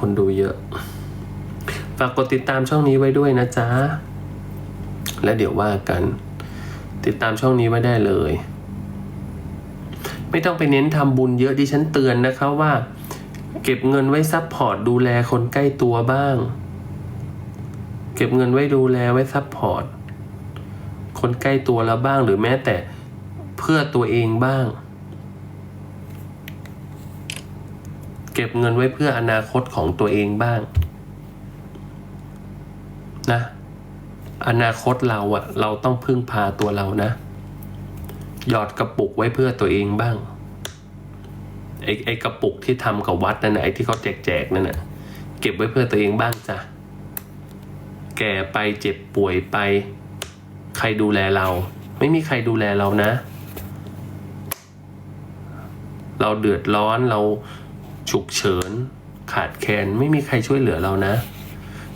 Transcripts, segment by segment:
คนดูเยอะ ฝากกดติดตามช่องนี้ไว้ด้วยนะจ๊ะ และเดี๋ยวว่ากัน ติดตามช่องนี้ไว้ได้เลย ไม่ต้องไปเน้นทำบุญเยอะดิฉันเตือนนะคะว่า เก็บเงินไว้ซัพพอร์ตดูแลคนใกล้ตัวบ้าง เก็บเงินไว้ดูแลไว้ซัพพอร์ตคนใกล้ตัวเราบ้างหรือแม้แต่เพื่อตัวเองบ้าง เก็บเงินไว้เพื่ออนาคตของตัวเองบ้าง นะ อนาคตเราอะเราต้องพึ่งพาตัวเรานะ หยอดกระปุกไว้เพื่อตัวเองบ้างไอ้ไอ้กระปุกที่ทำกับวัดนั่นนะไอ้ที่เขาแจกแจกๆนั่นนะเก็บไว้เพื่อตัวเองบ้างจ้ะแก่ไปเจ็บป่วยไป ใครดูแลเรา ไม่มีใครดูแลเรานะ เราเดือดร้อนเรา ฉุกเฉิน ขาดแคลนไม่มีใครช่วยเหลือเรานะ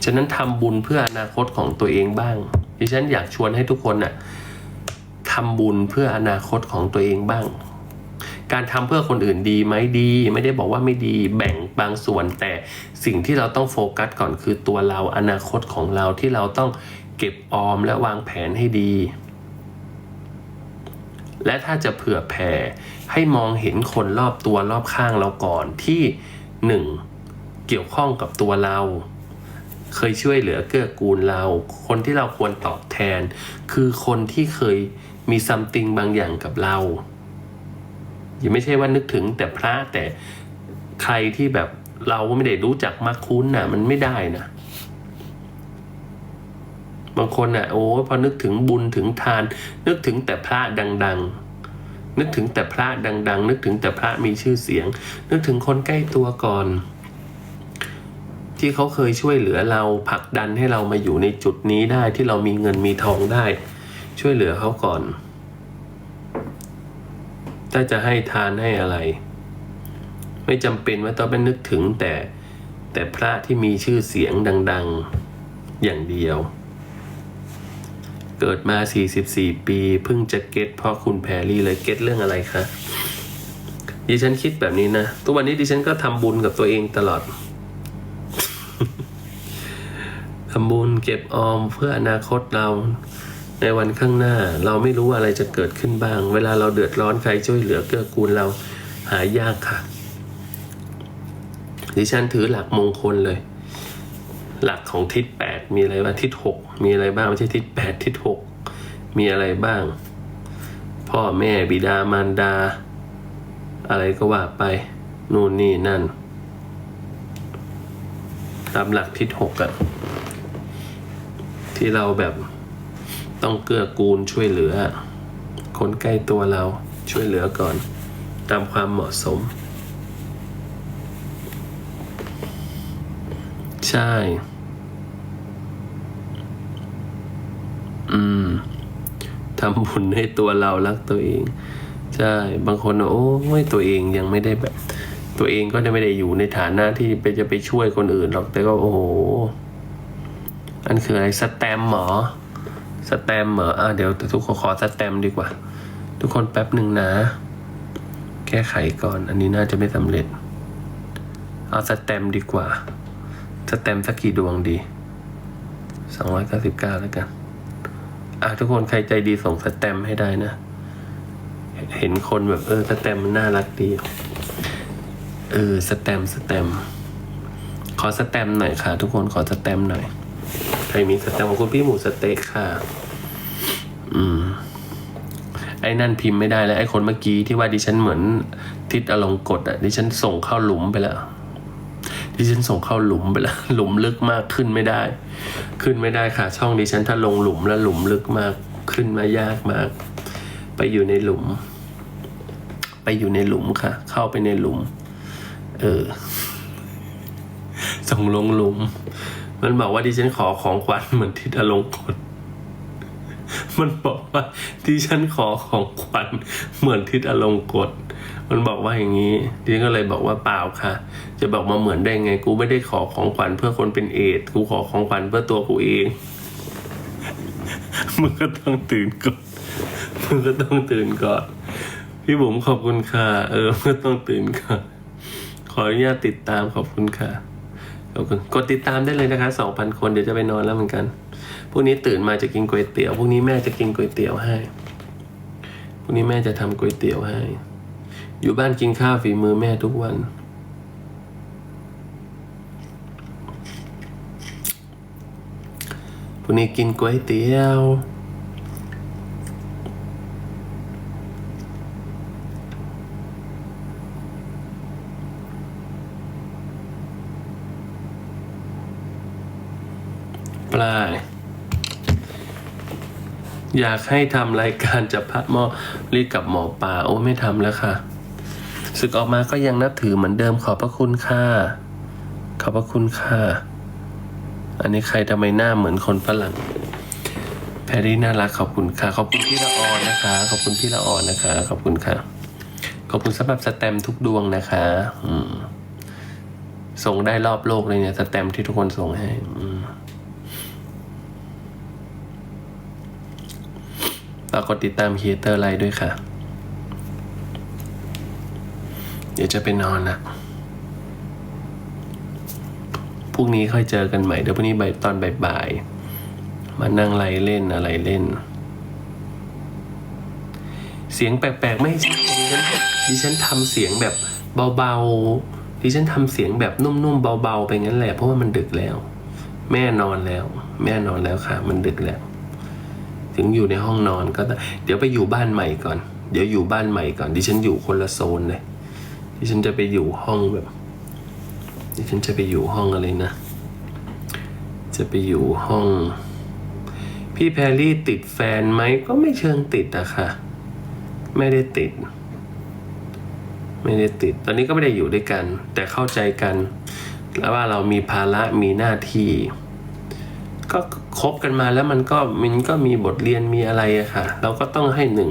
ฉะนั้นทำบุญเพื่ออนาคตของตัวเองบ้าง ดิฉันอยากชวนให้ทุกคนน่ะทำบุญเพื่ออนาคตของตัวเองบ้าง การทำเพื่อคนอื่นดีไหมดี ไม่ได้บอกว่าไม่ดีแบ่งบางส่วนแต่สิ่งที่เราต้องโฟกัสก่อนคือตัวเราอนาคตของเราที่เราต้องเก็บออมและวางแผนให้ดี และถ้าจะเผื่อแผ่ให้มองเห็นคนรอบตัวรอบข้างเราก่อนที่หนึ่งเกี่ยวข้องกับตัวเรา เคยช่วยเหลือเกื้อกูลเรา คนที่เราควรตอบแทน คือคนที่เคยมีซัมติงบางอย่างกับเราย่าไม่ใช่ว่านึกถึงแต่พระแต่ใครที่แบบเราไม่ได้รู้จักมักคุ้นน่ะ มันไม่ได้นะ บางคนน่ะโอ้พอนึกถึงบุญถึงทาน นึกถึงแต่พระดัง ๆ นึกถึงแต่พระดัง ๆ นึกถึงแต่พระมีชื่อเสียง นึกถึงคนใกล้ตัวก่อน ที่เขาเคยช่วยเหลือเราผลักดันให้เรามาอยู่ในจุดนี้ได้ที่เรามีเงินมีทองได้ ช่วยเหลือเขาก่อน ถ้าจะให้ทานให้อะไร ไม่จำเป็นว่าต้องไปนึกถึงแต่แต่พระที่มีชื่อเสียงดัง ๆอย่างเดียว เกิดมา 44 ปีเพิ่งจะเก็ตเพราะคุณแพรรี่เลยเก็ตเรื่องอะไรคะดิฉันคิดแบบนี้นะทุกวันนี้ดิฉันก็ทำบุญกับตัวเองตลอดทำบุญเก็บออมเพื่ออนาคตเราในวันข้างหน้า เราไม่รู้อะไรจะเกิดขึ้นบ้าง เวลาเราเดือดร้อนใครช่วยเหลือเกื้อกูลเราหายากค่ะ ดิฉันถือหลักมงคลเลย หลักของทิศแปดมีอะไรบ้างทิศหก มีอะไรบ้างไม่ใช่ทิศแปดทิศหกมีอะไรบ้าง พ่อแม่บิดามารดา อะไรก็ว่าไป นู่นนี่นั่นตามหลักทิศหกอะที่เราแบบต้องเกื้อกูลช่วยเหลือ คนใกล้ตัวเราช่วยเหลือก่อน ตามความเหมาะสม ใช่ อืมทำบุญให้ตัวเรารักตัวเอง ใช่ บางคนบอกโอ้ยตัวเองยังไม่ได้แบบ ตัวเองก็จะไม่ได้อยู่ในฐานะที่ไปจะไปช่วยคนอื่นหรอกแต่ก็โอ้โหอันคืออะไรสแตมป์เหรอสแตมป์เหรออะเดี๋ยวทุกคนขอสแตมป์ดีกว่า ทุกคนแป๊บหนึ่งนะ แก้ไขก่อน อันนี้น่าจะไม่สำเร็จ เอาสแตมป์ดีกว่า สแตมป์สักกี่ดวงดีสองร้อยเก้าสิบเก้าแล้วกัน อะทุกคนใครใจดีส่งสแตมให้ได้นะ เห็นคนแบบเออสแตมมันน่ารักดีเออสแตมสแตมขอสแตมหน่อยค่ะ ทุกคนขอสแตมหน่อยใครมีสแตมของคุณพี่หมูสเต็กค่ะ อืมไอ้นั่นพิมพ์ไม่ได้แล้วไอ้คนเมื่อกี้ที่ว่าดิฉันเหมือนทิศอลงกฎอะดิฉันส่งเข้าหลุมไปแล้ว ดิฉันส่งเข้าหลุมไปแล้วหลุมลึกมากขึ้นไม่ได้ ขึ้นไม่ได้ค่ะ ช่องดิฉันถ้าลงหลุมแล้วหลุมลึกมากขึ้นมายากมาก ไปอยู่ในหลุม ไปอยู่ในหลุมค่ะ เข้าไปในหลุม เออ ส่งลงหลุม มันบอกว่าดิฉันขอของขวัญเหมือนทิศอลงกฎมันบอกว่าที่ฉันขอของขวัญเหมือนทิศอลงกฎมันบอกว่าอย่างนี้ดิฉันก็เลยบอกว่าเปล่าค่ะ จะบอกมาเหมือนได้ไง กูไม่ได้ขอของขวัญเพื่อคนเป็นเอดกูขอของขวัญเพื่อตัวกูเอง มึงก็ต้องตื่นก่อนมึงก็ต้องตื่นก่อน พี่บุ๋มขอบคุณค่ะเออมึงก็ต้องตื่นก่อนขออนุญาตติดตามขอบคุณค่ะขอบคุณกดติดตามได้เลยนะคะสองพันคนเดี๋ยวจะไปนอนแล้วเหมือนกันพรุ่งนี้ตื่นมาจะกินก๋วยเตี๋ยวพรุ่งนี้แม่จะกินก๋วยเตี๋ยวให้พรุ่งนี้แม่จะทำก๋วยเตี๋ยวให้ อยู่บ้านกินข้าวฝีมือแม่ทุกวัน พรุ่งนี้กินก๋วยเตี๋ยว ปลา อยากให้ทำรายการจับพระหมอรีดกับหมอปลาโอ้ไม่ทำแล้วค่ะ ศึกออกมาก็ยังนับถือเหมือนเดิมขอบพระคุณค่ะ ขอบพระคุณค่ะ อันนี้ใครทำไมหน้าเหมือนคนฝรั่ง แพรรี่น่ารักขอบคุณค่ะ ขอบคุณพี่ละออนนะคะ ขอบคุณพี่ละออนนะคะ ขอบคุณค่ะ ขอบคุณสำหรับสแตมทุกดวงนะคะอืมส่งได้รอบโลกเลยเนี่ยสแตมที่ทุกคนส่งให้อืมฝากกดติดตามครีเอเตอร์ไลน์ด้วยค่ะ เดี๋ยวจะไปนอนละ พรุ่งนี้ค่อยเจอกันใหม่เดี๋ยวพรุ่งนี้บ่ายตอนบ่ายๆมานั่งไล่เล่นอะไรเล่น เสียงแปลกๆไม่ใช่ดิฉันดิฉันทำเสียงแบบเบาๆดิฉันทำเสียงแบบนุ่มๆเบาๆไปงั้นแหละเพราะว่ามันดึกแล้ว แม่นอนแล้ว แม่นอนแล้วค่ะ มันดึกแล้ว ถึงอยู่ในห้องนอนก็เดี๋ยวไปอยู่บ้านใหม่ก่อน เดี๋ยวอยู่บ้านใหม่ก่อนดิฉันอยู่คนละโซนเลยดิฉันจะไปอยู่ห้องแบบ ดิฉันจะไปอยู่ห้องอะไรนะ จะไปอยู่ห้อง พี่แพรรี่ติดแฟนไหมก็ไม่เชิงติดอะค่ะ ไม่ได้ติด ไม่ได้ติด ตอนนี้ก็ไม่ได้อยู่ด้วยกัน แต่เข้าใจกัน แล้วว่าเรามีภาระมีหน้าที่ ก็คบกันมาแล้วมันก็มันก็มีบทเรียนมีอะไรอะค่ะ เราก็ต้องให้หนึ่ง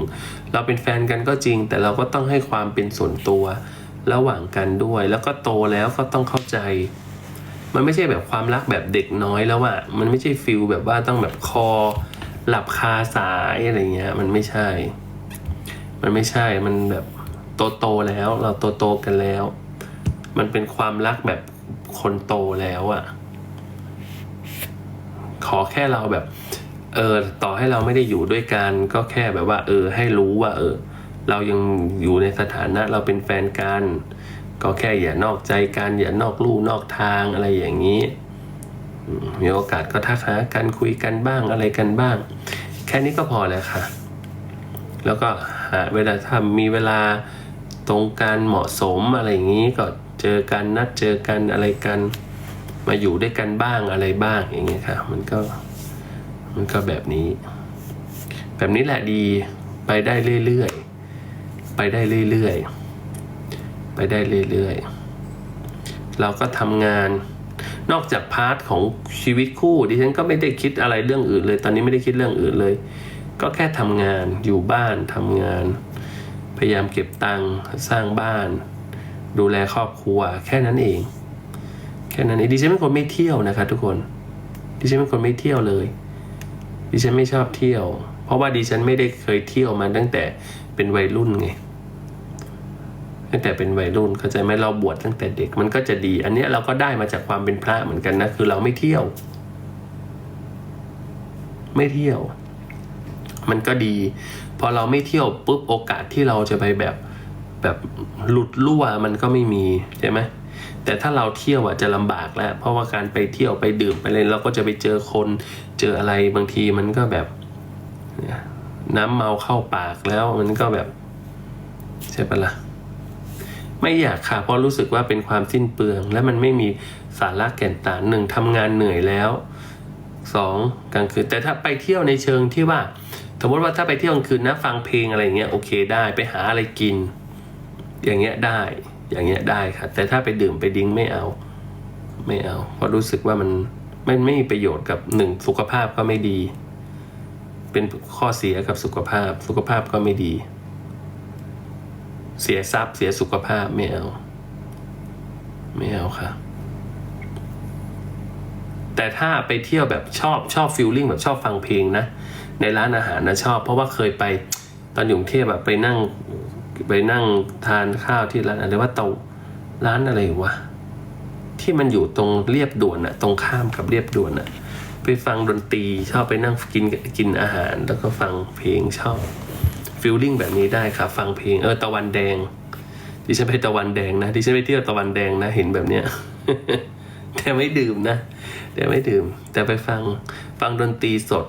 เราเป็นแฟนกันก็จริง แต่เราก็ต้องให้ความเป็นส่วนตัว ระหว่างกันด้วย แล้วก็โตแล้วก็ต้องเข้าใจ มันไม่ใช่แบบความรักแบบเด็กน้อยแล้วอะมันไม่ใช่ฟิลแบบว่าต้องแบบคอ หลับคาสายอะไรเงี้ย มันไม่ใช่ มันไม่ใช่ มันแบบโตโตแล้ว เราโตโตกันแล้ว มันเป็นความรักแบบคนโตแล้วอะขอแค่เราแบบ เออ ต่อให้เราไม่ได้อยู่ด้วยกัน ก็แค่แบบว่า เออ ให้รู้ว่า เออ เรายังอยู่ในสถานะเราเป็นแฟนกัน ก็แค่อย่านอกใจกัน อย่านอกลู่นอกทางอะไรอย่างนี้ มีโอกาสก็ทักหากันคุยกันบ้างอะไรกันบ้าง แค่นี้ก็พอแล้วค่ะ แล้วก็หาเวลาทำมีเวลาตรงการเหมาะสมอะไรอย่างนี้ก็เจอกันนัดเจอกันอะไรกัน มาอยู่ด้วยกันบ้างอะไรบ้างอย่างเงี้ยค่ะ มันก็มันก็แบบนี้ แบบนี้แหละดีไปได้เรื่อยๆ ไปได้เรื่อยๆ ไปได้เรื่อยๆ เราก็ทำงาน นอกจากพาร์ทของชีวิตคู่ดิฉันก็ไม่ได้คิดอะไรเรื่องอื่นเลย ตอนนี้ไม่ได้คิดเรื่องอื่นเลย ก็แค่ทำงานอยู่บ้านทำงาน พยายามเก็บตังค์สร้างบ้าน ดูแลครอบครัว แค่นั้นเอง แค่นั้นเองดิฉันเป็นคนไม่เที่ยวนะคะทุกคนดิฉันเป็นคนไม่เที่ยวเลย ดิฉันไม่ชอบเที่ยว เพราะว่าดิฉันไม่ได้เคยเที่ยวมาตั้งแต่เป็นวัยรุ่นไง ตั้งแต่เป็นวัยรุ่นเข้าใจไหมเราบวชตั้งแต่เด็กมันก็จะดี อันนี้เราก็ได้มาจากความเป็นพระเหมือนกันนะ คือเราไม่เที่ยว ไม่เที่ยว มันก็ดี พอเราไม่เที่ยวปุ๊บโอกาสที่เราจะไปแบบแบบหลุดรั่วมันก็ไม่มีใช่ไหมแต่ถ้าเราเที่ยวอะจะลำบากแล้ว เพราะว่าการไปเที่ยวไปดื่มไปเลยเราก็จะไปเจอคน เจออะไรบางทีมันก็แบบน้ำเมาเข้าปากแล้วมันก็แบบใช่ปะล่ะ ไม่อยากค่ะเพราะรู้สึกว่าเป็นความสิ้นเปลือง และมันไม่มีสาระแก่นสารหนึ่งทำงานเหนื่อยแล้วสองกลางคืนแต่ถ้าไปเที่ยวในเชิงที่ว่า สมมติว่าถ้าไปเที่ยวกลางคืนนะฟังเพลงอะไรอย่างเงี้ยโอเคได้ไปหาอะไรกิน อย่างเงี้ยได้ อย่างเงี้ยได้ค่ะ แต่ถ้าไปดื่มไปดิ้งไม่เอา ไม่เอา เพราะรู้สึกว่ามันมันไม่มีประโยชน์กับหนึ่งสุขภาพก็ไม่ดี เป็นข้อเสียกับสุขภาพ สุขภาพก็ไม่ดี เสียทรัพย์เสียสุขภาพไม่เอา ไม่เอาค่ะ แต่ถ้าไปเที่ยวแบบชอบชอบฟิลลิ่งแบบชอบฟังเพลงนะ ในร้านอาหารนะชอบ เพราะว่าเคยไปตอนอยู่กรุงเทพแบบไปนั่งไปนั่งทานข้าวที่ร้านอะไรว่าเตาร้านอะไรวะทที่มันอยู่ตรงเรียบด่วนอะตรงข้ามกับเรียบด่วนอะไปฟังดนตรีชอบไปนั่งกินกินอาหาร แล้วก็ฟังเพลงชอบ ฟิลลิ่งแบบนี้ได้ค่ะฟังเพลงเออตะวันแดง ดิฉันไปตะวันแดงนะ ดิฉันไปเที่ยวตะวันแดงนะ เห็นแบบเนี้ย แต่ไม่ดื่มนะ แต่ไม่ดื่ม แต่ไปฟังฟังดนตรีสด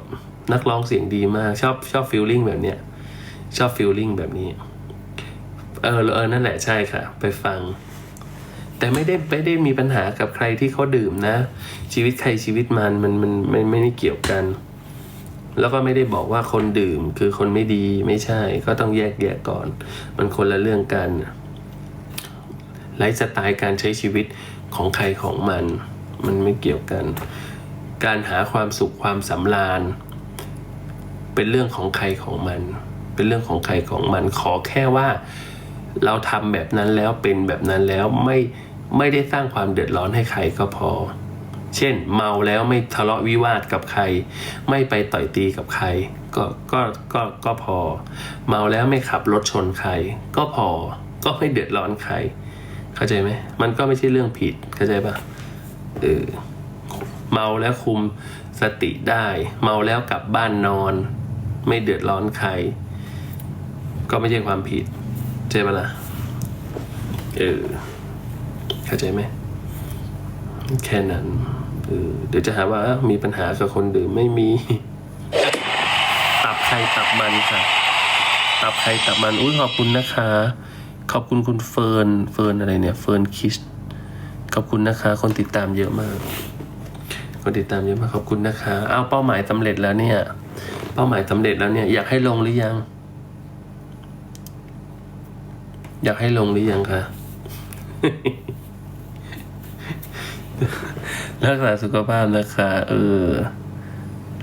นักร้องเสียงดีมาก ชอบชอบฟิลลิ่งแบบเนี้ย ชอบฟิลลิ่งแบบนี้ เออเออนั่นแหละใช่ค่ะ ไปฟัง แต่ไม่ได้ไม่ได้มีปัญหากับใครที่เขาดื่มนะ ชีวิตใครชีวิตมันมันมันไม่ไม่ได้เกี่ยวกัน แล้วก็ไม่ได้บอกว่าคนดื่มคือคนไม่ดีไม่ใช่ก็ต้องแยกแยะก่อน มันคนละเรื่องกันไลฟ์สไตล์การใช้ชีวิตของใครของมัน มันไม่เกี่ยวกัน การหาความสุขความสำราญ เป็นเรื่องของใครของมัน เป็นเรื่องของใครของมัน ขอแค่ว่าเราทำแบบนั้นแล้วเป็นแบบนั้นแล้วไม่ไม่ได้สร้างความเดือดร้อนให้ใครก็พอ เช่น เมาแล้วไม่ทะเลาะวิวาทกับใคร ไม่ไปต่อยตีกับใคร ก็ก็ก็ก็พอ เมาแล้วไม่ขับรถชนใคร ก็พอก็ไม่เดือดร้อนใคร เข้าใจไหมมันก็ไม่ใช่เรื่องผิดเข้าใจปะเออเมาแล้วคุมสติได้ เมาแล้วกลับบ้านนอน ไม่เดือดร้อนใคร ก็ไม่ใช่ความผิดใช่ปะล่ะเออเข้าใจไหมแค่นั้น เออเดี๋ยวจะหาว่าอ้าวมีปัญหากับคนดื่มไม่มี ตับใครตับมันค่ะ ตับใครตับมันอุ้ยขอบคุณนะคะ ขอบคุณคุณเฟิร์นเฟิร์นอะไรเนี่ยเฟิร์นคิสขอบคุณนะคะ คนติดตามเยอะมาก คนติดตามเยอะมากขอบคุณนะคะอ้าวเป้าหมายสำเร็จแล้วเนี่ย เป้าหมายสำเร็จแล้วเนี่ยอยากให้ลงหรือยัง อยากให้ลงหรือยังคะ รักษาสุขภาพนะคะ เออ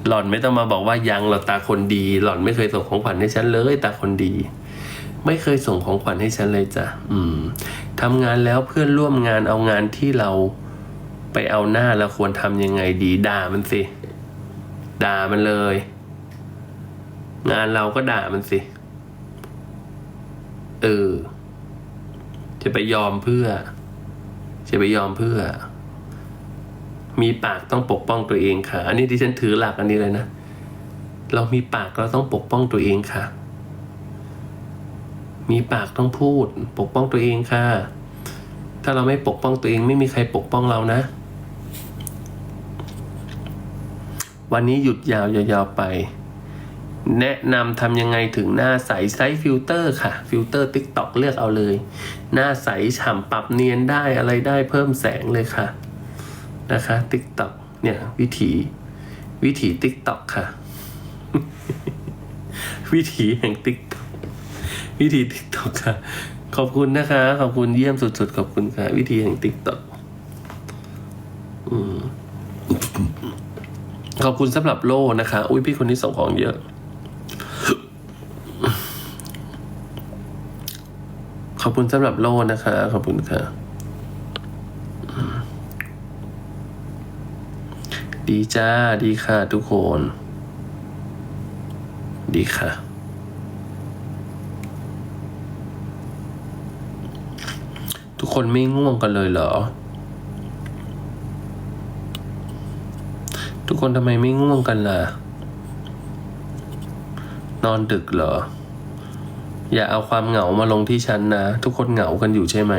หล่อนไม่ต้องมาบอกว่ายังเราตาคนดี หล่อนไม่เคยส่งของขวัญให้ฉันเลย ตาคนดี ไม่เคยส่งของขวัญให้ฉันเลยจ้ะอืมทำงานแล้วเพื่อนร่วมงานเอางานที่เราไปเอาหน้าเราควรทำยังไงดีด่ามันสิด่ามันเลย งานเราก็ด่ามันสิเออจะไปยอมเพื่อ จะไปยอมเพื่อ มีปากต้องปกป้องตัวเองค่ะ อันนี้ที่ฉันถือหลักอันนี้เลยนะ เรามีปากเราต้องปกป้องตัวเองค่ะ มีปากต้องพูด ปกป้องตัวเองค่ะ ถ้าเราไม่ปกป้องตัวเองไม่มีใครปกป้องเรานะ วันนี้หยุดยาวยาวๆไป แนะนำทำยังไงถึงหน้าใสไซส์ฟิลเตอร์ค่ะ ฟิลเตอร์ TikTok เลือกเอาเลย หน้าใสฉ่ำปรับเนียนได้อะไรได้เพิ่มแสงเลยค่ะ นะคะ TikTok เนี่ยวิถีวิถี TikTok ค่ะ วิถีแห่ง TikTok วิธี TikTok ค่ะ ขอบคุณนะคะ ขอบคุณเยี่ยมสุดๆ ขอบคุณค่ะ วิธีแห่ง TikTok อืมขอบคุณสำหรับโล่นะคะ อุ้ยพี่คนนี้ส่งของเยอะ ขอบคุณสำหรับโล่นะคะ ขอบคุณค่ะอืม ดีจ้า ดีค่ะทุกคน ดีค่ะ ทุกคนไม่ง่วงกันเลยเหรอ ทุกคนทำไมไม่ง่วงกันล่ะ นอนดึกเหรอ อย่าเอาความเหงามาลงที่ฉันนะ ทุกคนเหงากันอยู่ใช่ไหม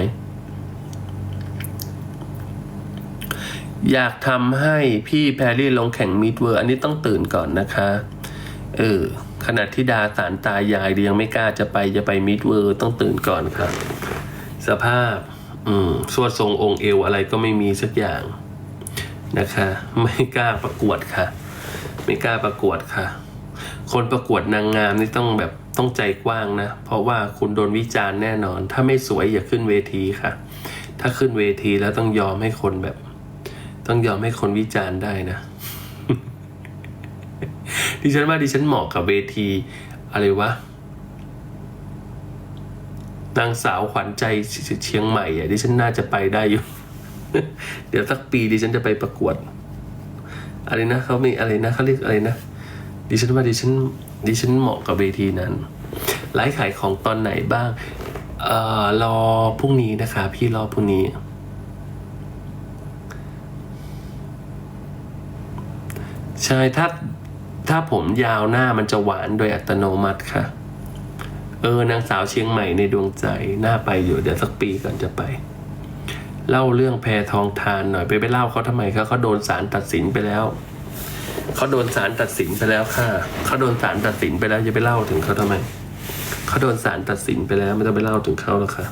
อยากทำให้พี่แพรรี่ลงแข่งมิดเวอร์ อันนี้ต้องตื่นก่อนนะคะ เออขนาดที่ดาสารตายายยังไม่กล้าจะไปจะไปมิดเวอร์ ต้องตื่นก่อนค่ะสภาพ อืมสวดทรงองค์เอวอะไรก็ไม่มีสักอย่างนะคะ ไม่กล้าประกวดค่ะ ไม่กล้าประกวดค่ะ คนประกวดนางงามนี่ต้องแบบต้องใจกว้างนะ เพราะว่าคุณโดนวิจารณ์แน่นอน ถ้าไม่สวยอย่าขึ้นเวทีค่ะ ถ้าขึ้นเวทีแล้วต้องยอมให้คนแบบ ต้องยอมให้คนวิจารณ์ได้นะ ดิฉันว่าดิฉันเหมาะกับเวที อะไรวะ นางสาวขวัญใจเชียงใหม่อะดิฉันน่าจะไปได้อยู่ เดี๋ยวสักปีดิฉันจะไปประกวด อะไรนะเขามีอะไรนะเขาเรียกอะไรนะ ดิฉันว่าดิฉันดิฉันเหมาะกับเวทีนั้นไลฟ์ขายของตอนไหนบ้างเอ่อรอพรุ่งนี้นะคะ พี่รอพรุ่งนี้ ใช่ถ้าถ้าผมยาวหน้ามันจะหวานโดยอัตโนมัติค่ะ เออนางสาวเชียงใหม่ในดวงใจหน่าไปอยู่เดี๋ยวสักปีก่อนจะไป เล่าเรื่องแพทองทานหน่อยไปไปเล่าเขาทำไมคะเขาโดนศาลตัดสินไปแล้วเขาโดนศาลตัดสินไปแล้วค่ะเขาโดนศาลตัดสินไปแล้วจะไปเล่าถึงเขาทำไมเขาโดนศาลตัดสินไปแล้วไม่ต้องไปเล่าถึงเขาแล้วค่ะ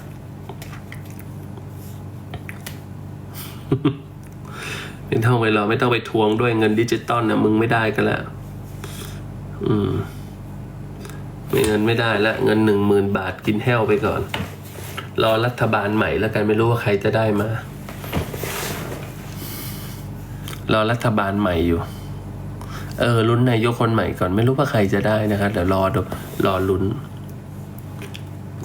ไม่ต้องไปรอไม่ต้องไปทวงด้วยเงินดิจิตอลนะมึงไม่ได้กันแล้วอืมไม่เงินไม่ได้ละเงินหนึ่งหมื่นบาทกินแห้วไปก่อน รอรัฐบาลใหม่แล้วกันไม่รู้ว่าใครจะได้มา รอรัฐบาลใหม่อยู่ เออลุ้นนายกคนใหม่ก่อนไม่รู้ว่าใครจะได้นะคะเดี๋ยวรอดูรอลุ้น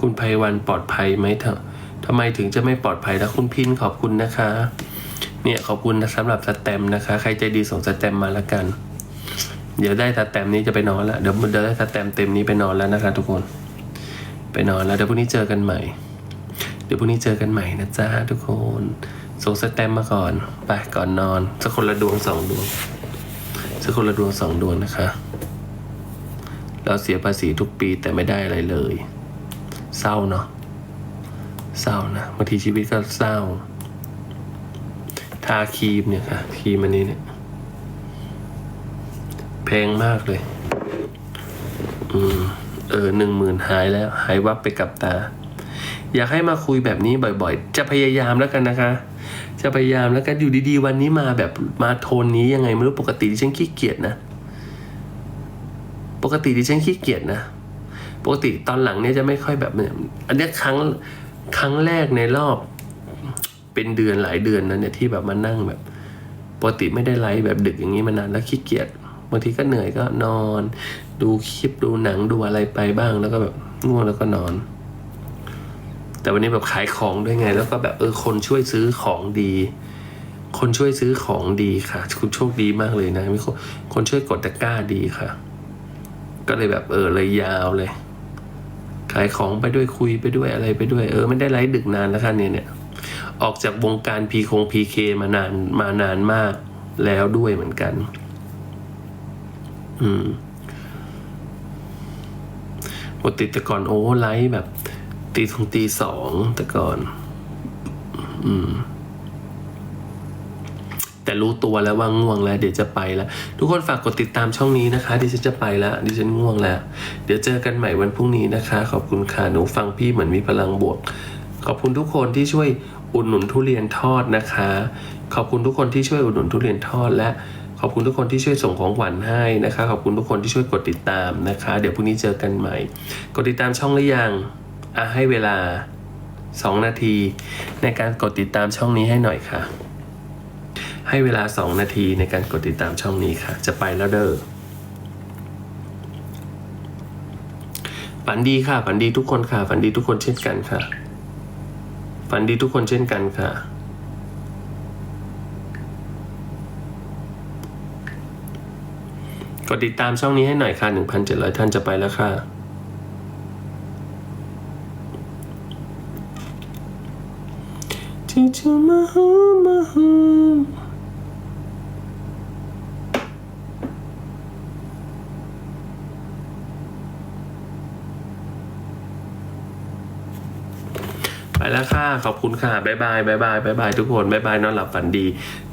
คุณภัยวันปลอดภัยไหมเถอะทำไมถึงจะไม่ปลอดภัยแล้วคุณพินขอบคุณนะคะ เนี่ยขอบคุณสำหรับสแตมนะคะ ใครใจดีส่งสแตมมาแล้วกัน เดี๋ยวได้สแตมนี้จะไปนอนแล้วเดี๋ยวเดี๋ยวได้สแตมเต็มนี้ไปนอนแล้วนะคะทุกคน ไปนอนแล้วเดี๋ยวพรุ่งนี้เจอกันใหม่ เดี๋ยวพรุ่งนี้เจอกันใหม่นะจ๊ะทุกคนส่งสแตมมาก่อนไปก่อนนอนสักคนละดวงสองดวงสักคนละดวงสองดวงนะคะ เราเสียภาษีทุกปีแต่ไม่ได้อะไรเลย เศร้าเนาะเศร้านะบางทีชีวิตก็เศร้า ทาครีมเนี่ยค่ะครีมอันนี้เนี่ยแพงมากเลย อืม เออหนึ่งหมื่นหายแล้ว หายวับไปกับตา อยากให้มาคุยแบบนี้บ่อยๆ จะพยายามแล้วกันนะคะ จะพยายามแล้วกันอยู่ดีๆ วันนี้มาแบบมาโทนนี้ยังไงไม่รู้ปกติดิฉันขี้เกียจนะ ปกติดิฉันขี้เกียจนะ ปกติตอนหลังเนี่ยจะไม่ค่อยแบบเนี่ยอันนี้ครั้งครั้งแรกในรอบ เป็นเดือนหลายเดือนนะเนี่ยที่แบบมานั่งแบบปกติไม่ได้ไลฟ์แบบดึกอย่างนี้มานานแล้วขี้เกียจบางทีก็เหนื่อยก็นอน ดูคลิปดูหนังดูอะไรไปบ้างแล้วก็แบบง่วงแล้วก็นอน แต่วันนี้แบบขายของด้วยไง แล้วก็แบบเออคนช่วยซื้อของดี คนช่วยซื้อของดีค่ะ คุณโชคดีมากเลยนะมีคนคนช่วยกดตะกร้าดีค่ะ ก็เลยแบบเออเลยยาวเลย ขายของไปด้วยคุยไปด้วยอะไรไปด้วย เออไม่ได้ไลฟ์ดึกนานแล้วค่ะเนี่ยเนี่ย ออกจากวงการพีคงพีเคมานานมานานมากแล้วด้วยเหมือนกัน อืมปกติแต่ก่อนโอ้ไลฟ์แบบ ตีทงตีสองแต่ก่อน อืมแต่รู้ตัวแล้วว่าง่วงแล้ว เดี๋ยวจะไปแล้วทุกคนฝากกดติดตามช่องนี้นะคะ ดิฉันจะไปแล้วดิฉันง่วงแล้ว เดี๋ยวเจอกันใหม่วันพรุ่งนี้นะคะ ขอบคุณค่ะหนูฟังพี่เหมือนมีพลังบวก ขอบคุณทุกคนที่ช่วย อุดหนุนทุเรียนทอดนะคะ ขอบคุณทุกคนที่ช่วยอุดหนุนทุเรียนทอด และขอบคุณทุกคนที่ช่วยส่งของขวัญให้นะคะ ขอบคุณทุกคนที่ช่วยกดติดตามนะคะ เดี๋ยวพรุ่งนี้เจอกันใหม่ กดติดตามช่องหรือยังอะให้เวลา 2 นาที ในการกดติดตามช่องนี้ให้หน่อยค่ะ ให้เวลา 2 นาทีในการกดติดตามช่องนี้ค่ะ จะไปแล้วเด้อฝันดีค่ะฝันดีทุกคนค่ะฝันดีทุกคนเช่นกันค่ะ ฝันดีทุกคนเช่นกันค่ะ กดติดตามช่องนี้ให้หน่อยค่ะ 1,700 ท่านจะไปแล้วค่ะที่จะมาหามาหาไป แล้วค่ะ ขอบคุณค่ะ บ๊ายบาย บ๊ายบาย บ๊ายบายทุกคน บ๊ายบาย นอนหลับฝันดี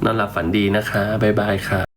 นอนหลับฝันดีนะคะ บ๊ายบายค่ะ